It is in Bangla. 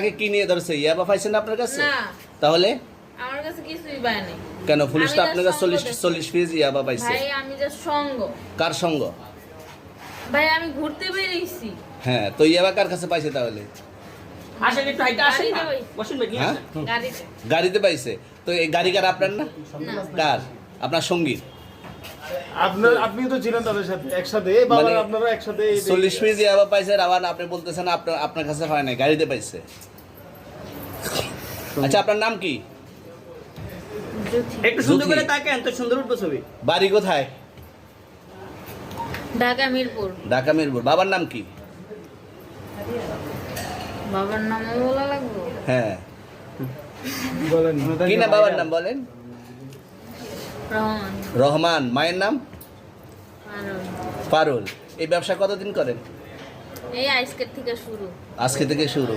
আগে কি নিয়ে ধরছে? ইয়াবা পাইছেন আপনার কাছে? তাহলে? আমার কাছে কিছুই কেন পুলিশ তো আপনার কাছে চল্লিশ সঙ্গ দেখছি। চল্লিশ পিস ইয়াবা পাইছে ভাই আমি যে সঙ্গ। কার সঙ্গ? ভাই আমি ঘুরতে বেরিয়েছি। হ্যাঁ তো ইয়াবা কার কাছে পাইছে তাহলে? আসেন একটু হাইটা আসেন গাড়িতে বসুন ভাই হ্যাঁ? গাড়িতে। গাড়িতে পাইছে। তো এই গাড়ি কার আপনার না? না। কার? আপনার সঙ্গী আপনার আপনি তো ছিলেন তাদের সাথে একসাথে বাবা মানে আপনারা একসাথে এই- চল্লিশ ইয়াবা পাইছে আবার আপনি বলতেছেন আপনার আপনার কাছে হয় নাই গাড়িতে পাইছে। আচ্ছা আপনার নাম কি? একটু সুন্দর করে তাকেন তো সুন্দর উঠবো ছবি। বাড়ি কোথায়? ঢাকা মিরপুর। ঢাকা মিরপুর। বাবার নাম কি? বাবার নামও বলা লাগবে। হ্যাঁ। বলেন। কি না বাবার নাম বলেন? রহমান। মায়ের নাম? পারুল এই ব্যবসা কতদিন করেন? এই আজকের থেকে শুরু। আজকে থেকে শুরু।